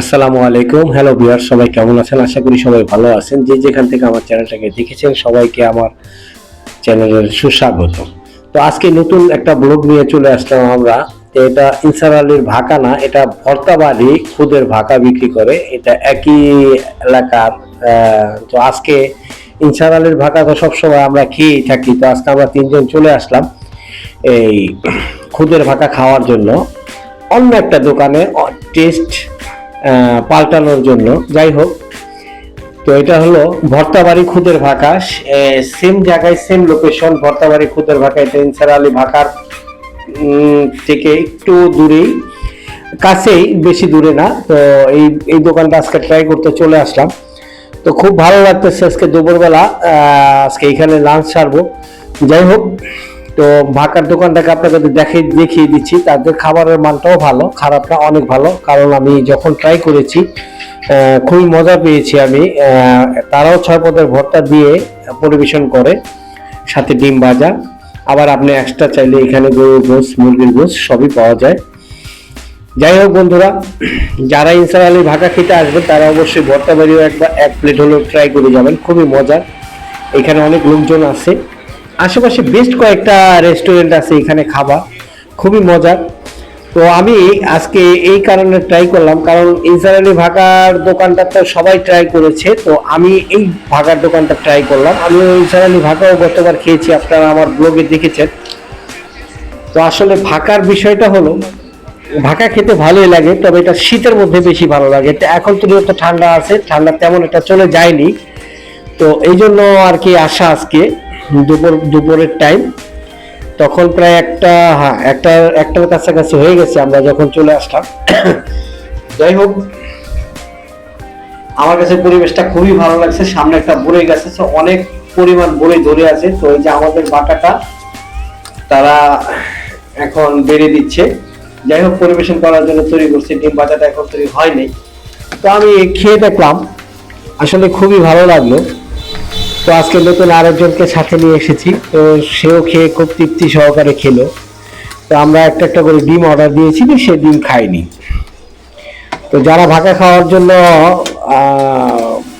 আসসালামু আলাইকুম। হ্যালো বিয়ার সবাই কেমন আছেন? আশা করি সবাই ভালো আছেন। যে যেখান থেকে আমার চ্যানেলটাকে দেখেছেন, সবাইকে আমার চ্যানেলের সুস্বাগত। তো আজকে নতুন একটা ব্লগ নিয়ে চলে আসলাম আমরা। এটা ইনসার আলীর ভাকা না, এটা ভর্তাবাড়ি খুদের ভাকা বিক্রি করে। এটা একই এলাকার তো আজকে ইনসার আলীর ভাকা তো সবসময় আমরা খেয়েই থাকি। তো আজকে আমরা তিনজন চলে আসলাম এই খুদের ভাকা খাওয়ার জন্য। অন্য একটা দোকানে টেস্ট পাল্টানোর জন্য। যাই হোক, তো এটা হলো ভর্তাবাড়ি খুদের ভাকা। সেম জায়গায় সেম লোকেশন ভর্তাবাড়ি খুদের ভাকা। এটা ইনসার আলী ভাকার থেকে একটু দূরেই। কাছেই, বেশি দূরে না। তো এই এই দোকানটা আজকে ট্রাই করতে চলে আসলাম। তো খুব ভালো লাগতেছে আজকে দুপুরবেলা। আজকে এখানে লাঞ্চ সারবো। যাই হোক তো ভাকার দোকানটাকে আপনাদের দেখে, দেখিয়ে দিচ্ছি তাদের খাবারের মানটাও ভালো, খারাপটা অনেক ভালো। কারণ আমি যখন ট্রাই করেছি খুবই মজা পেয়েছি আমি। তারাও ছয় পদের ভর্তা দিয়ে পরিবেশন করে, সাথে ডিম ভাজা। আবার আপনি এক্সট্রা চাইলে এখানে গরুর গোস মুরগির গোস সবই পাওয়া যায়। যাই হোক বন্ধুরা, যারা ইনসার আলী ভাকা খেতে আসবেন তারা অবশ্যই ভর্তা বাড়িও একবার এক প্লেট হলেও ট্রাই করে যাবেন। খুবই মজার এখানে অনেক লোকজন আছে। আশেপাশে বেস্ট কয়েকটা রেস্টুরেন্ট আছে এখানে খাবার। খুবই মজার। তো আমি আজকে এই কারণে ট্রাই করলাম, কারণ ইনসার আলী ভাকার দোকানটা তো সবাই ট্রাই করেছে, তো আমি এই ভাকার দোকানটা ট্রাই করলাম। আমি ইনসার আলী ভাকাও গতবার খেয়েছি, আপনারা আমার ব্লগে দেখেছেন। তো আসলে ভাকার বিষয়টা হলো ভাকা খেতে ভালোই লাগে, তবে এটা শীতের মধ্যে বেশি ভালো লাগে। তো এখন তো যেহেতু ঠান্ডা আছে, ঠান্ডা তেমন এটা চলে যায়নি। তো এই জন্য আর কি আসা আজকে। দুপুর দুপুরের টাইম তখন প্রায় একটা হ্যাঁ একটা, একটার কাছাকাছি হয়ে গেছে আমরা যখন চলে আসলাম। যাই হোক, আমার কাছে পরিবেশটা খুবই ভালো লাগছে। সামনে একটা বড়ই গাছ আছে, অনেক পরিমাণ বড়ই ধরে আছে। তো এই যে আমাদের বাটাটা, তারা এখন বেড়ে দিচ্ছে। যাই হোক, পরিবেশন করার জন্য তৈরি করছে। ডিম বাজাটা এখন তৈরি হয়নি। তো আমি খেয়ে দেখলাম। আসলে খুবই ভালো লাগল। তো আজকে নতুন আরেকজনকে সাথে নিয়ে এসেছি। তো সেও খেয়ে খুব তৃপ্তি সহকারে খেলো। তো আমরা একটা একটা করে ডিম অর্ডার দিয়েছি সে ডিম খায়নি। তো যারা ভাকা খাওয়ার জন্য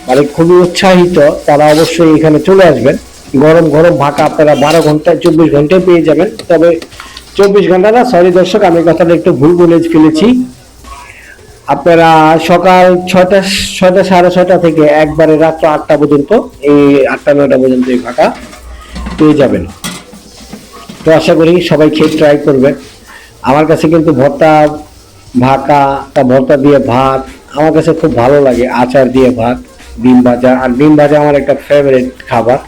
মানে খুবই উৎসাহিত, তারা অবশ্যই এখানে চলে আসবেন। গরম গরম ভাকা আপনারা বারো ঘন্টায় চব্বিশ ঘন্টায় পেয়ে যাবেন। তবে চব্বিশ ঘণ্টা না সরি দর্শক, আমি কথাটা একটু ভুল বলে ফেলেছি। আপনারা সকাল ছয়টা ছয়টা, সাড়ে ছয়টা থেকে একবারে রাত্র আটটা পর্যন্ত, এই আটটা, নয়টা পর্যন্ত এই ভাকা পেয়ে যাবেন। তো আশা করি সবাই খেয়ে ট্রাই করবেন। আমার কাছে কিন্তু ভর্তা, ভাকা, তা ভর্তা দিয়ে ভাত, আমার কাছে খুব ভালো লাগে আচার দিয়ে ভাত, ডিম ভাজা। আর ডিম ভাজা আমার একটা ফেভারিট খাবার।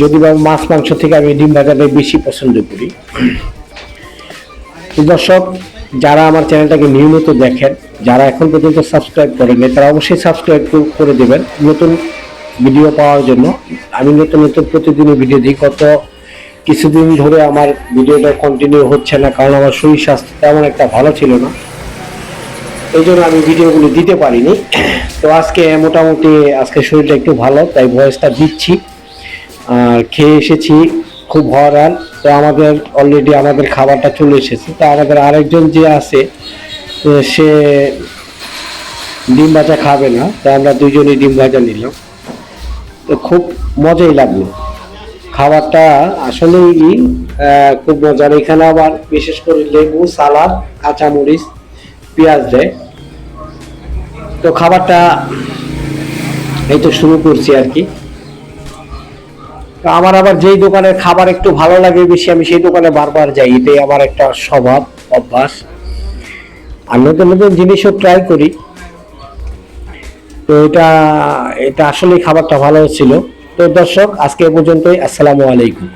যদি বা মাছ, মাংস থেকে আমি ডিম ভাজাটাই বেশি পছন্দ করি। দর্শক যারা আমার চ্যানেলটাকে নিয়মিত দেখেন, যারা এখন পর্যন্ত সাবস্ক্রাইব করেনি তারা অবশ্যই সাবস্ক্রাইব করে দেবেন নতুন ভিডিও পাওয়ার জন্য। আমি নতুন নতুন প্রতিদিনই ভিডিও দিই। কত কিছুদিন ধরে আমার ভিডিওটা কন্টিনিউ হচ্ছে না, কারণ আমার শরীর স্বাস্থ্য তেমন একটা ভালো ছিল না। এই জন্য আমি ভিডিওগুলো দিতে পারিনি। তো আজকে মোটামুটি আজকে শরীরটা একটু ভালো, তাই ভয়েসটা দিচ্ছি। আর খেয়ে এসেছি, খুব হরান তো আমাদের অলরেডি আমাদের খাবারটা চলে এসেছে। তো আমাদের আরেকজন যে আছে সে ডিম ভাজা খাবে না, তো আমরা দুজনেই ডিম ভাজা নিলাম। তো খুব মজাই লাগল। খাবারটা আসলেই খুব মজার। এখানে আবার বিশেষ করে লেবু, সালাদ, কাঁচামরিচ, পেঁয়াজ দেয়। তো খাবারটা এই তো শুরু করছি আর কি। আমার আবার যেই দোকানের খাবার একটু ভালো লাগে বেশি, আমি সেই দোকানে বারবার যাই। এটাই আমার একটা স্বভাব, অভ্যাস। আর নতুন নতুন জিনিসও ট্রাই করি। তো এটা এটা আসলে খাবারটা ভালো ছিল। তো দর্শক, আজকে পর্যন্তই। আসসালামু আলাইকুম।